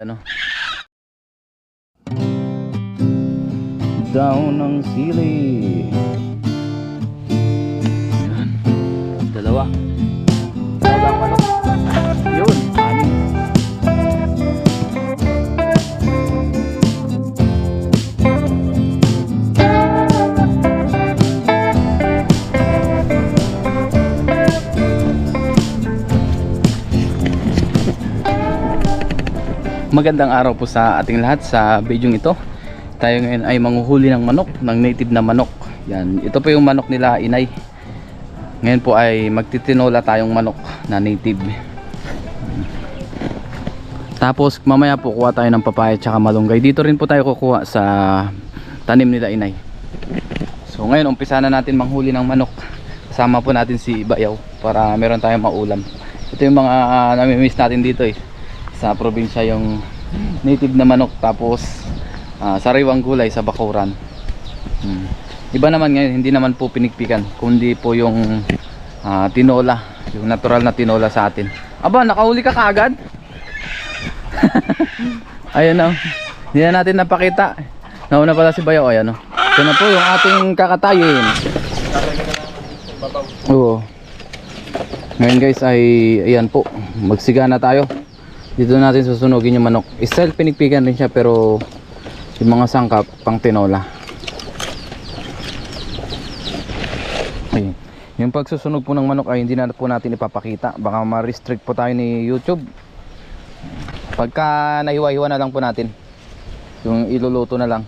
Ano? Down ng sili. Magandang araw po sa ating lahat sa video ito. Tayo ngayon ay manghuhuli ng manok, ng native na manok. Yan, ito po yung manok nila inay. Ngayon po ay magtitinola tayong manok na native. Tapos mamaya po kuha tayo ng papaya at malunggay. Dito rin po tayo kukuha sa tanim nila inay. So ngayon umpisa na natin manghuli ng manok. Kasama po natin si Bayaw para meron tayong maulam. Ito yung mga uh, namimiss natin dito eh sa probinsya yung native na manok tapos ah, sariwang gulay sa bakuran. Hmm. iba naman ngayon hindi naman po pinigpikan kundi po yung ah, tinola yung natural na tinola sa atin. Aba nakahuli ka kaagad? Ayun na hindi na natin napakita. Nauna pala si Bayo ayan o ito na po yung ating kakatayin. Oo. Ngayon guys ay ayan po. Magsiga na tayo dito natin susunugin yung manok. Style pinigpigan rin siya pero yung mga sangkap pang tinola. Ayun. yung pagsusunog po ng manok ay hindi na po natin ipapakita. Baka ma-restrict po tayo ni youtube. Pagka nahiwa-hiwa na lang po natin. Yung iluluto na lang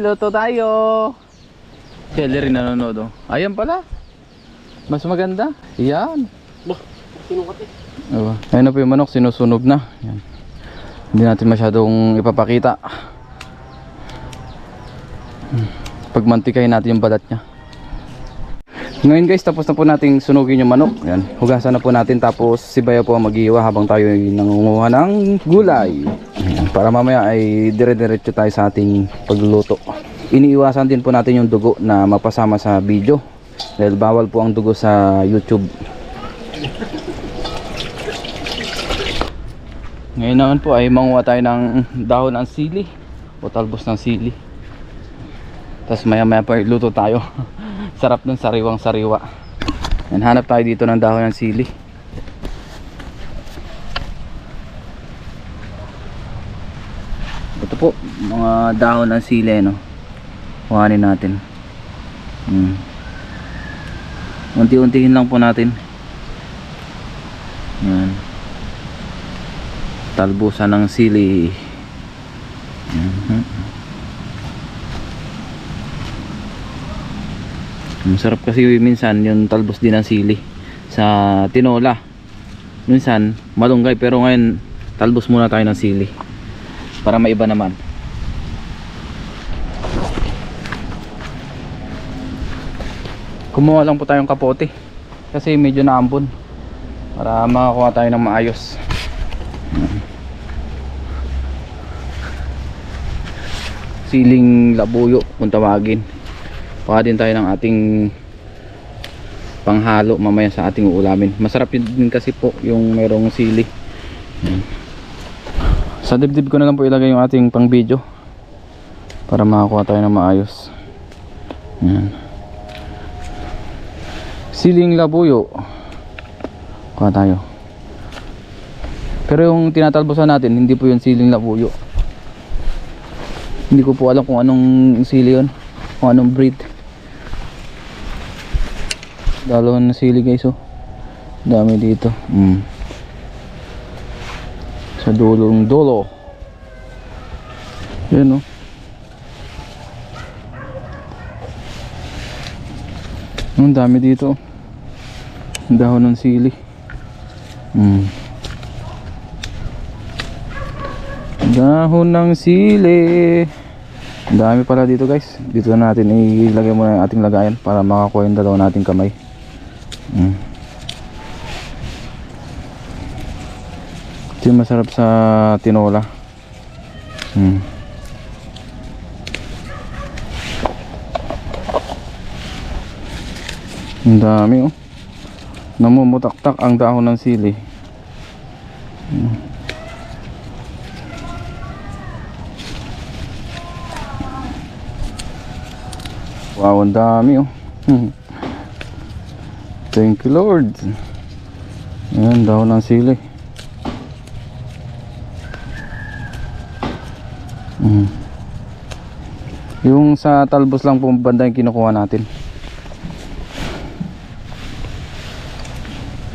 Luto tayo! Kelly rin nanonood oh. Ayan pala. Mas maganda. Yan. Oh, ayun na po yung manok, sinusunog na. Yan. Hindi natin masyadong ipapakita. Pagmantikayin natin yung balat niya. Ngayon guys, tapos na po nating sunugin yung manok. Yan. Hugasan na po natin tapos si Bayo po ang mag-iwa habang tayo ay nangunguha ng gulay. Para mamaya ay dire-diretso tayo sa ating pagluluto. Iniiwasan din po natin yung dugo na mapasama sa video. Dahil bawal po ang dugo sa YouTube. Ngayon naman po ay manguha tayo ng dahon ng sili o talbos ng sili. Tapos maya maya pa luto tayo. Sarap ng sariwang sariwa. Yan, hanap tayo dito ng dahon ng sili. Ito po, mga dahon ng sili, no? Kuhanin natin. Hmm. Unti-untihin lang po natin. Yan. Talbusan ng sili. Mhm. Masarap kasi minsan yung talbos din ng sili sa tinola. Minsan malunggay pero ngayon talbos muna tayo ng sili para maiba naman. Kumuha lang po tayong kapote kasi medyo naambon para makakuha tayo ng maayos. Siling labuyo kung tawagin. Baka din tayo ng ating panghalo mamaya sa ating uulamin. Masarap din kasi po yung merong sili. Yan. Sa dibdib ko na lang po ilagay yung ating pang video para makakuha tayo ng maayos. Yan. Siling labuyo. Kuha tayo. Pero yung tinatalbosan natin, hindi po yung siling labuyo. Hindi ko po alam kung anong sili yun. Kung anong breed. Dalawan na sili guys oh. Dami dito. Mm. Sa dulong dulo. Yan oh. Ang dami dito. Ang dahon ng sili. Mm. Dahon ng sili. Ang dami pala dito guys. Dito na natin ilagay muna yung ating lagayan para makakuha yung dalawa nating kamay. Mm. ito yung masarap sa tinola. Hmm. ang dami oh. Namumutaktak ang dahon ng sili. Hmm. Wow ang dami oh. Hmm. Thank you lord. Yan dahon ng sili. Yung sa talbos lang po banda yung kinukuha natin.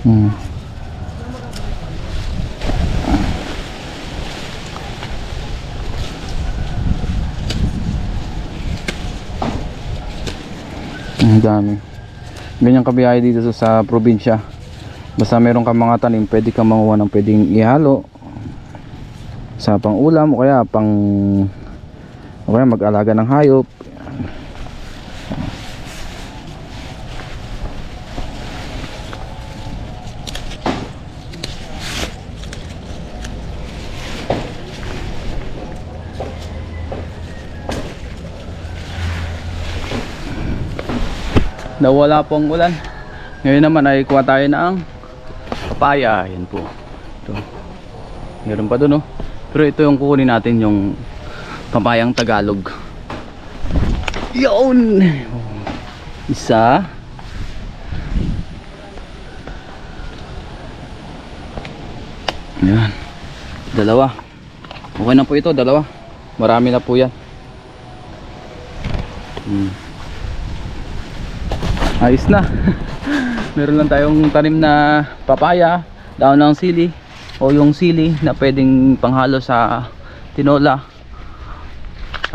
Hmm. Ang dami. Ganyan kabiyahe dito sa, sa probinsya. Basta meron kang mga tanim, pwede kang manguha ng pwedeng ihalo sa pang ulam o kaya pang o kaya mag-alaga ng hayop. Nawala po ang ulan. Ngayon naman ay kuha tayo ng papaya. Yan po. Ito. Meron pa doon oh. Pero ito yung kukunin natin yung papayang Tagalog. Yun! Isa. Yan. Dalawa. Okay na po ito, dalawa. Marami na po yan. Hmm. Ayos na. Meron lang tayong tanim na papaya, daon ng sili o yung sili na pwedeng panghalo sa tinola.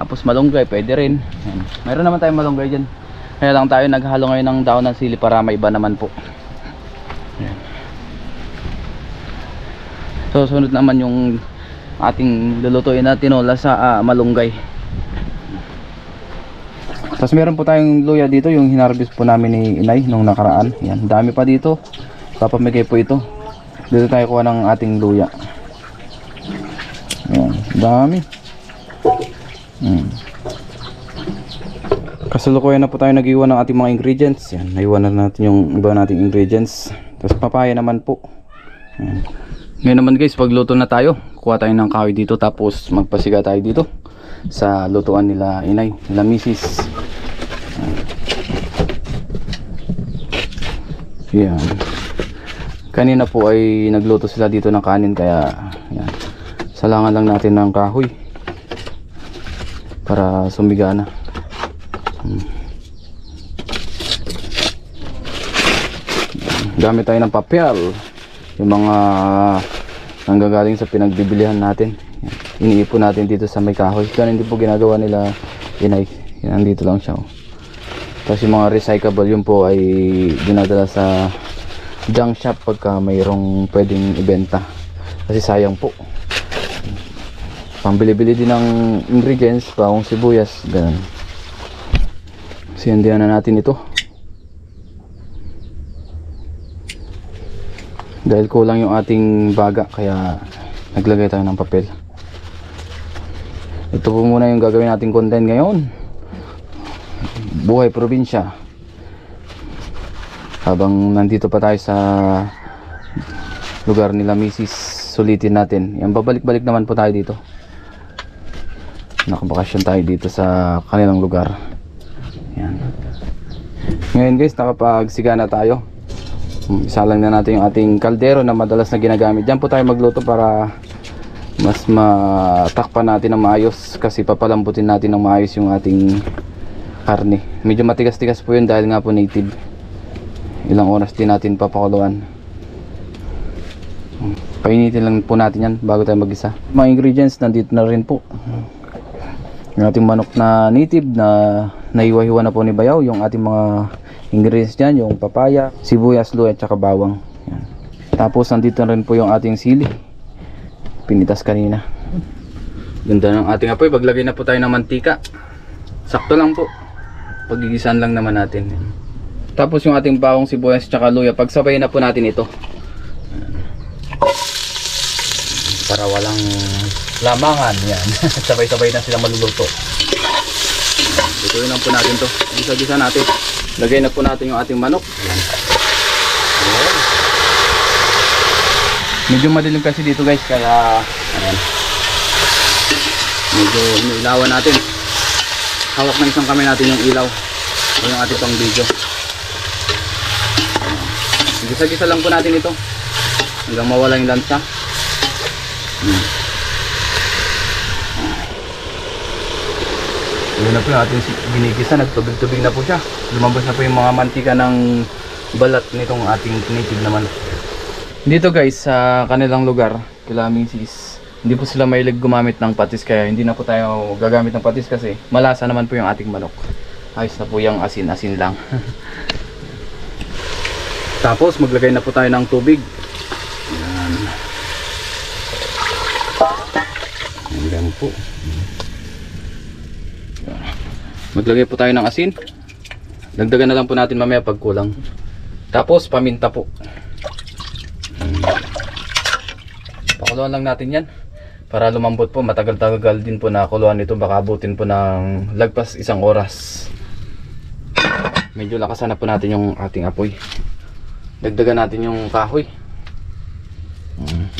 Tapos malunggay, pwede rin. Yan. Meron naman tayong malunggay dyan. Kaya lang tayo naghalo ngayon ng daon ng sili para may iba naman po. Yan. So sunod naman yung ating lulutuin na tinola sa ah, malunggay. Tapos meron po tayong luya dito, yung hinarvest po namin ni Inay nung nakaraan. Yan, dami pa dito. Papamigay po ito. Dito tayo kuha ng ating luya. Yan, dami. Kasalukuyan na po tayo nag-iwan ng ating mga ingredients. Yan, naiwan na natin yung iba nating ingredients. Tapos papaya naman po. Yan. Ngayon naman guys, pagluto na tayo. Kuha tayo ng kahoy dito tapos magpasiga tayo dito sa lutuan nila inay, nila misis. Yan. Kanina po ay nagluto sila dito ng kanin kaya yan. Salangan lang natin ng kahoy para sumiga na. Gamit tayo ng papel. Yung mga nanggagaling sa pinagbibilihan natin. Iniipon natin dito sa may kahoy. Ganun hindi po ginagawa nila inay. Yan, lang siya. Oh. Tapos yung mga recyclable yun po ay dinadala sa junk shop pagka mayroong pwedeng ibenta. Kasi sayang po. Pambili-bili din ng ingredients, pawang sibuyas, ganun. Siyandihan na natin ito. Dahil kulang yung ating baga kaya naglagay tayo ng papel. Ito po muna yung gagawin nating content ngayon. Buhay probinsya. Habang nandito pa tayo sa lugar nila Mrs. Sulitin natin. Yan babalik-balik naman po tayo dito. Nakabakasyon tayo dito sa kanilang lugar. Ngayon guys, nakapagsiga na tayo. Hmm, Isa lang na natin yung ating kaldero na madalas na ginagamit. Diyan po tayo magluto para mas matakpan natin ng maayos kasi papalambutin natin ng maayos yung ating karne. Medyo matigas-tigas po yun dahil nga po native. Ilang oras din natin papakuluan. Hmm, Painitin lang po natin yan bago tayo mag-isa. Mga ingredients nandito na rin po. Yung ating manok na native na naiwa-hiwa na po ni Bayaw. Yung ating mga ingredients dyan, yung papaya, sibuyas, luya, at saka bawang. Yan. Tapos nandito na rin po yung ating sili. Pinitas kanina. Ganda ng ating apoy. Paglagay na po tayo ng mantika. Sakto lang po. Pagigisan lang naman natin. Tapos yung ating bawang sibuyas tsaka luya, pagsabay na po natin ito. Para walang lamangan. Yan. Sabay-sabay na sila maluluto. Lutuin lang po natin to. Gisa-gisa natin. Lagay na po natin yung ating manok. Ayan. Medyo madilim kasi dito guys, kaya ayan. Medyo inilawan natin. Hawak ng isang kamay natin yung ilaw. O yung ating pang video. Gisa-gisa lang po natin ito. Hanggang mawala yung lansa. Hmm. Yun na po yung ating ginigisa. Nagtubig-tubig na po siya. Lumabas na po yung mga mantika ng balat nitong ating native naman. Dito guys, sa kanilang lugar, kilaming sis, hindi po sila mahilig gumamit ng patis kaya hindi na po tayo gagamit ng patis kasi malasa naman po yung ating manok. Ayos na po yung asin-asin lang. Tapos maglagay na po tayo ng tubig. Yan. Ayan po. Maglagay po tayo ng asin. Dagdagan na lang po natin mamaya pag kulang. Tapos paminta po. Hmm. Pakuluan lang natin yan. Para lumambot po, matagal-tagal din po na kuluan nito. Baka abutin po ng lagpas isang oras. Medyo lakasan na po natin yung ating apoy. Dagdagan natin yung kahoy. Mhm.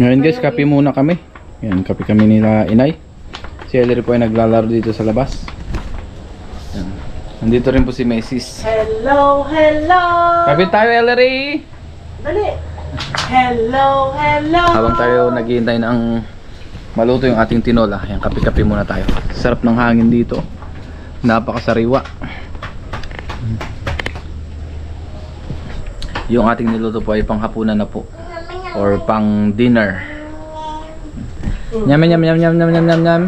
Ngayon guys, kape muna kami. Yan, kape kami nila inay. Si Ellery po ay naglalaro dito sa labas. Yan. Nandito rin po si Macy's. Hello, hello! Kape tayo Ellery! Dali! Hello, hello! Habang tayo naghihintay ng maluto yung ating tinola, yan, kape-kape muna tayo. Sarap ng hangin dito. Napakasariwa. Yung ating niluto po ay panghapunan na po. Or pang dinner. Nyam nyam nyam nyam nyam nyam nyam nyam.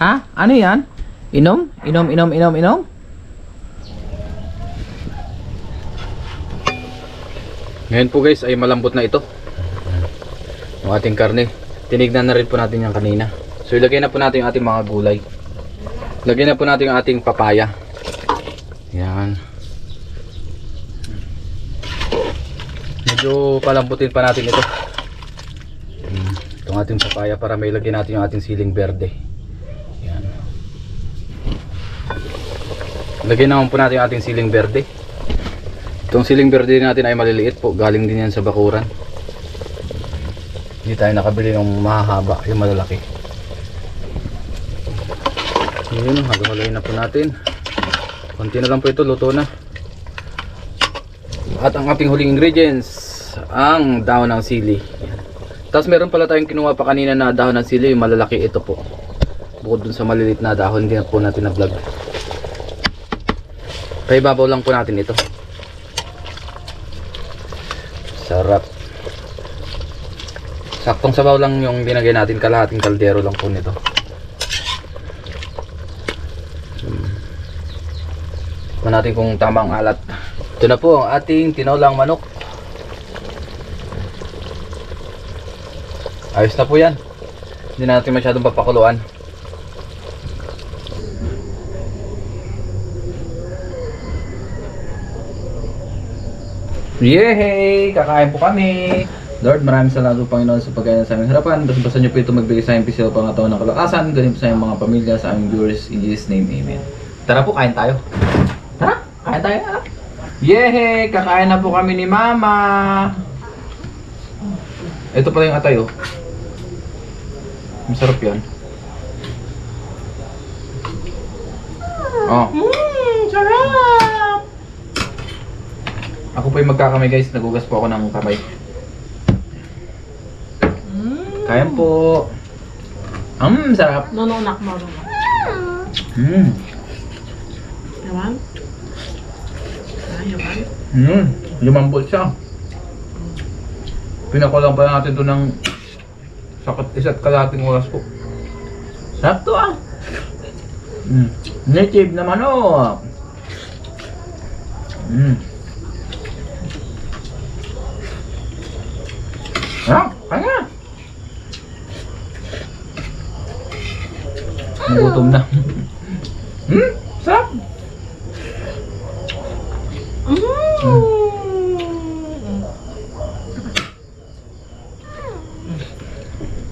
Ha? Ano yan? Inom? Inom, inom, inom, inom? Ngayon po guys ay malambot na ito. Yung ating karne. Tinignan na rin po natin yan kanina. So ilagay na po natin yung ating mga gulay. Lagay na po natin yung ating papaya. Yan. Medyo palambutin pa natin ito. Itong ating papaya para may lagay natin yung ating siling berde. Yan. Lagay naman po natin yung ating siling berde. Itong siling berde natin ay maliliit po. Galing din yan sa bakuran. Hindi tayo nakabili ng mahahaba, yung malalaki. Yun, halo-haloyin na po natin. Konti na lang po ito, luto na. At ang ating huling ingredients, ang dahon ng sili. Tapos meron pala tayong kinuha pa kanina na dahon ng sili, yung malalaki ito po. Bukod dun sa maliliit na dahon, hindi na po natin na-vlog. Paibabaw lang po natin ito. Sarap. Saktong sabaw lang yung binagay natin, kalahating kaldero lang po nito. Hmm. Tignan natin kung tamang alat. Ito na po ang ating tinolang manok. Ayos na po yan. Hindi na natin masyadong papakuluan. Yehey! Kakain po kami! Lord, maraming salamat po Panginoon sa pagkain sa aming harapan. Basta nyo po ito magbigay sa aming pisil pangatawan ng kalakasan. Ganyan po sa aming mga pamilya, sa aming viewers. In Jesus' name, Amen. Tara po, kain tayo. Tara, kain tayo. Yehey! Kakain na po kami ni Mama! Ito pala yung atay, oh. Masarap yan. Oh, Mmm, sarap! ako po yung magkakamay guys. Nagugas po ako ng kamay. Mmm. Kain po. Mmm, sarap. Nononak mo. Mmm. Yaman? Ah, yaman? Mmm. Lumambot siya. Pinakulang pa natin to ng sakat isa't kalating oras po. Sarap to ah. Mm. Native naman oh. Mm. Sarap, kaya. Nagutom na. Hmm, sarap.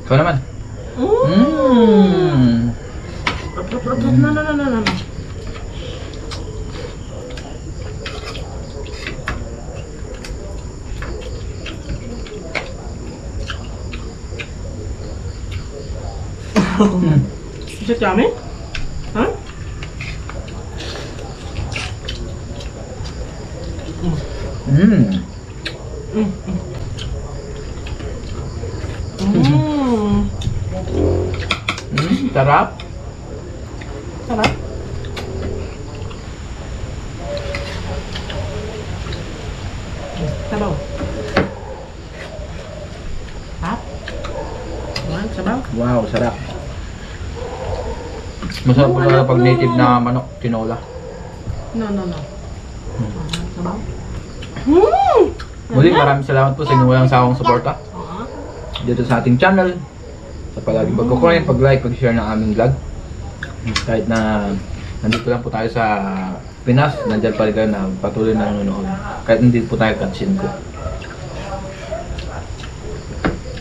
Ikaw naman. Mm. Mmm. No, no, no, no. no. Is it yummy? Huh? Mmm. Mm. Mm. Mmm. Sarap. Sarap. Sabaw. Sarap. Ayan, sabaw. Sarap. Masarap po talaga pag native na manok, tinola. No, no, no. Sabaw. Mm! Muli, maraming salamat po sa inyong walang sawang suporta Ah, dito sa ating channel. Sa palaging pagkukunin, pag-like, pag-share ng aming vlog. Kahit na nandito lang po tayo sa Pinas, nandyan pa rin kayo na patuloy na nanonood. Kahit hindi po tayo katsin ko.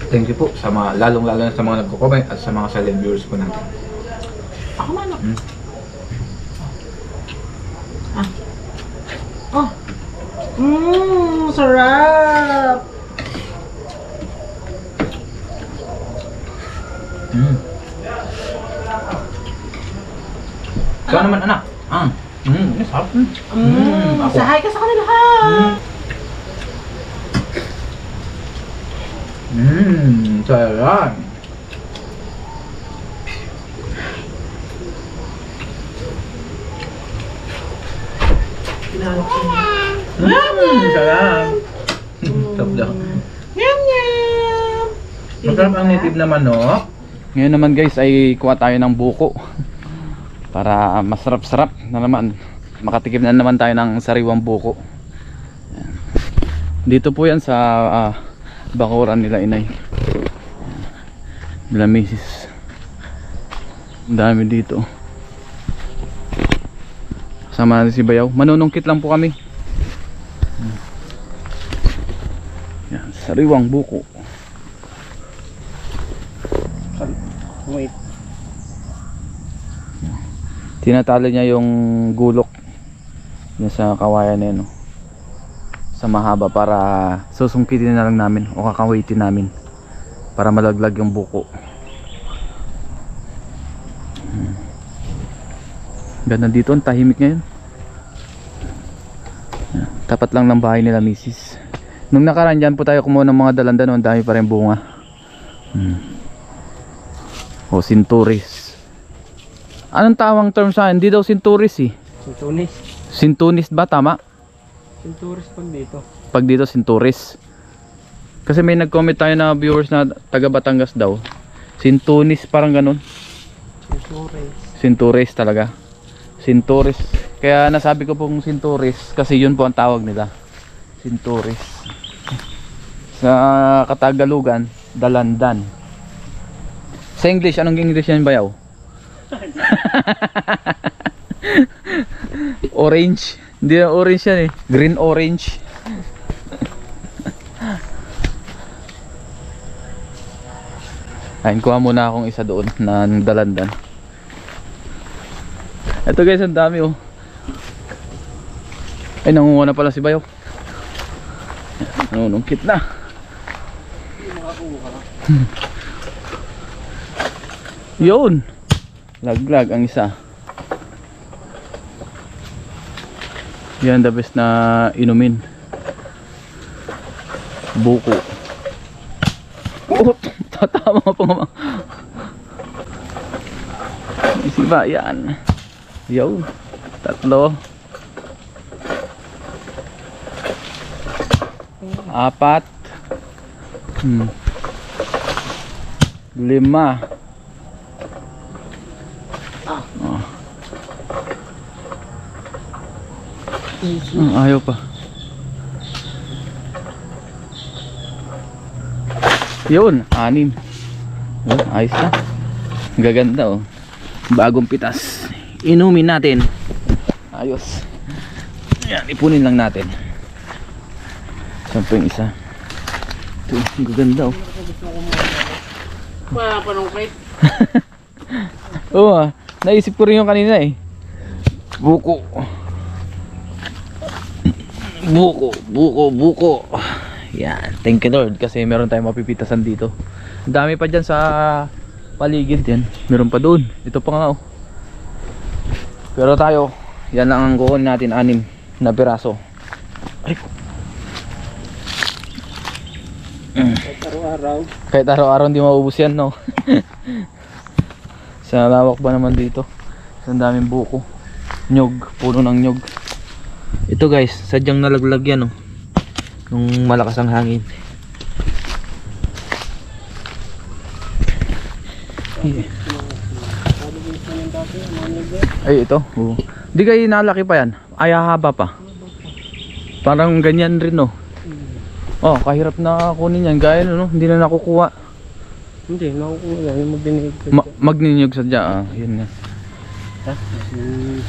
Thank you po sa mga, lalong-lalo na sa mga nagko-comment at sa mga silent viewers po natin. Ako man. oh. Mm. Ah. Oh. Mmm, sarap. Mm. Ikaw naman anak. Ah. Mm, sarap. Mm. Mmm, ako. sahay ka sa kanila ha. Mmm, sarap. Pinalok ko na. Mmm, sarap. Daw. Yum, yum. Masarap ang native na manok. Ngayon naman guys ay kuha tayo ng buko. Para masarap-sarap na naman. Makatikim na naman tayo ng sariwang buko. Dito po yan sa ah, bakuran nila inay. Nila misis. Ang dami dito. Sama natin si Bayaw. Manunungkit lang po kami. Yan, sariwang buko. Wait. Tinatali niya yung gulok niya sa kawayan na yun, no? Sa mahaba para susungkitin na lang namin o kakawitin namin para malaglag yung buko Hmm. ganda dito ang tahimik ngayon tapat lang ng bahay nila misis nung nakaraan dyan po tayo kumuha ng mga dalandan ang dami pa rin bunga hmm. o sinturis Anong tawang term sa akin? Hindi daw sinturis eh. Sintunis. Sintunis ba? Tama? Sinturis pag dito. Pag dito sinturis. Kasi may nag-comment tayo na viewers na taga Batangas daw. Sintunis parang ganun. Sinturis. Sinturis talaga. Sinturis. Kaya nasabi ko pong sinturis kasi yun po ang tawag nila. Sinturis. Sa Katagalugan, dalandan. Sa English, anong English yan bayaw? orange. Hindi na orange yan eh. Green orange. Ayun, kuha muna akong isa doon na dalandan. Ito guys, ang dami oh. Ay, nangunguha na pala si Bayo. Nanunungkit na. Yun. Laglag ang isa. Yan the best na inumin. Buko. Oh, tatama pa nga. Isiba yan. Yo. Tatlo. Apat. Hmm. Lima. Hmm, ayaw pa. Yun, anim. Oh, ayos na. Gaganda oh. Bagong pitas. Inumin natin. Ayos. Ayan, ipunin lang natin. Yung isa? Ito, gaganda oh. Mga panungkit. Oo ah. Naisip ko rin yung kanina eh. Buko. Buko, buko, buko. Yan. Thank you Lord kasi meron tayong mapipitasan dito. Ang dami pa dyan sa paligid yan. Meron pa doon. Ito pa nga oh. Pero tayo, yan lang ang kukunin natin anim na piraso. Ay, Kahit araw-araw. kahit araw-araw hindi maubos yan no. sa lawak ba naman dito? Sa daming buko. Nyog, puno ng nyog. Ito guys, sadyang nalaglag yan oh. Nung malakas ang hangin. Ay ito. Oo. Di kayo nalaki pa yan. Ay haba pa. Parang ganyan rin no. Oh, kahirap na kunin yan. Gaya no, hindi na nakukuha. Hindi, nakukuha lang. Yung magdinig. Ma magninyog sadya ah. Yun nga. Hmm.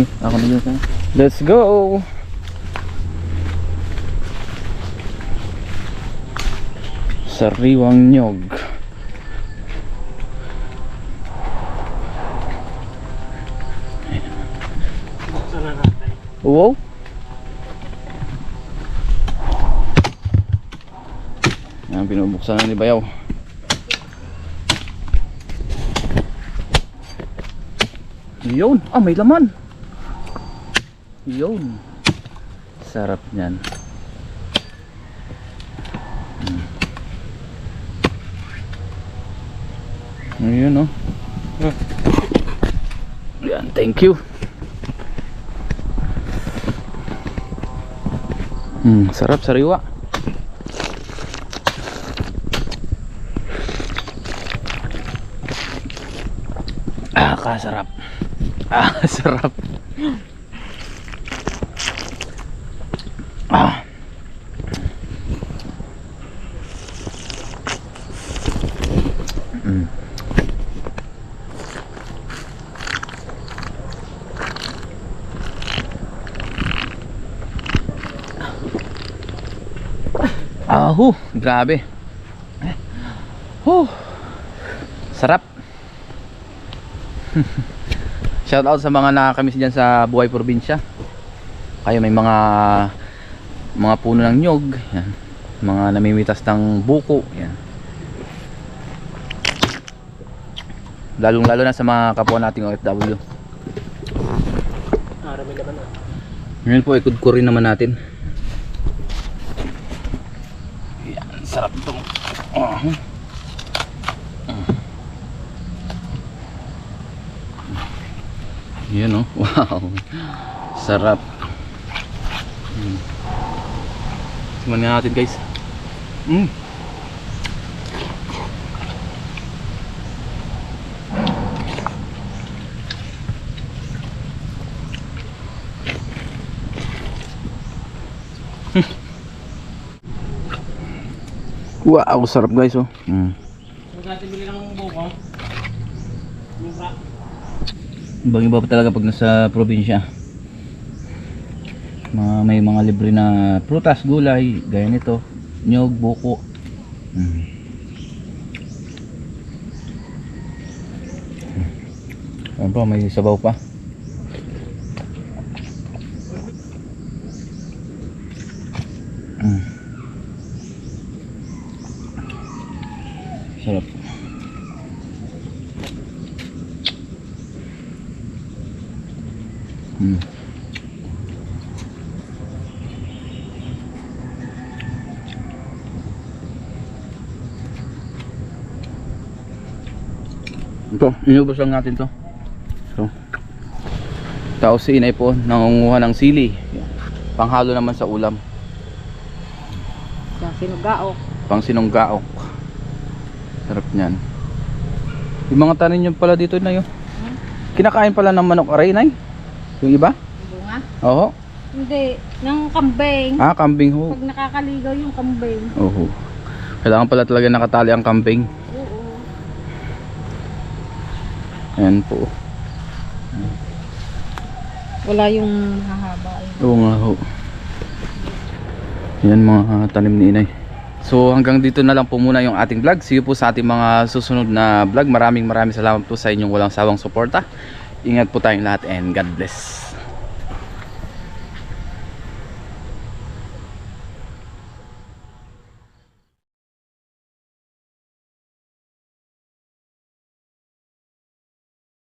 Eh, ako na dyan. Let's go! Sariwang nyog. Wow! Yan, pinubuksan na ni Bayaw. Yun! Ah, may laman! Yun! Sarap niyan. Hmm. Ayun oh. Yan, thank you. Hmm, sarap sariwa. Ah, kasarap. Ah, sarap. Ahu, grabe. Huh. Sarap. Shout out sa mga nakakamiss diyan sa buhay probinsya. Kayo may mga mga puno ng nyog, yan. Mga namimitas ng buko, yan. Lalong lalo na sa mga kapwa nating OFW. Ara, may laman na. Ngayon po, ikod ko rin naman natin. Sarap ito. Oh. Yan oh, wow. Sarap. Mm. Tingnan nga natin guys. Mm. Wow, sarap guys oh. Mm. Ibang iba pa talaga pag nasa probinsya. Mga, may mga libre na prutas, gulay, gaya nito, nyog, buko. Mm. Ano pa, may sabaw pa. Mm. Inubos lang natin to. So, tapos si inay po nangunguha ng sili. Panghalo naman sa ulam. Sa sinugaok. Pang sinunggaok. Sarap niyan. Yung mga tanin nyo pala dito na yun. Kinakain pala ng manok aray nay. Yung iba? Bunga? Oo. Hindi. Ng kambing. Ah, kambing ho. Pag nakakaligaw yung kambing. Oo. Kailangan pala talaga nakatali ang kambing. Oo. Ayan po. Wala yung hahaba. Oo nga ho. Yan mga tanim ni inay. So hanggang dito na lang po muna yung ating vlog. See you po sa ating mga susunod na vlog. Maraming maraming salamat po sa inyong walang sawang suporta. Ingat po tayong lahat and God bless.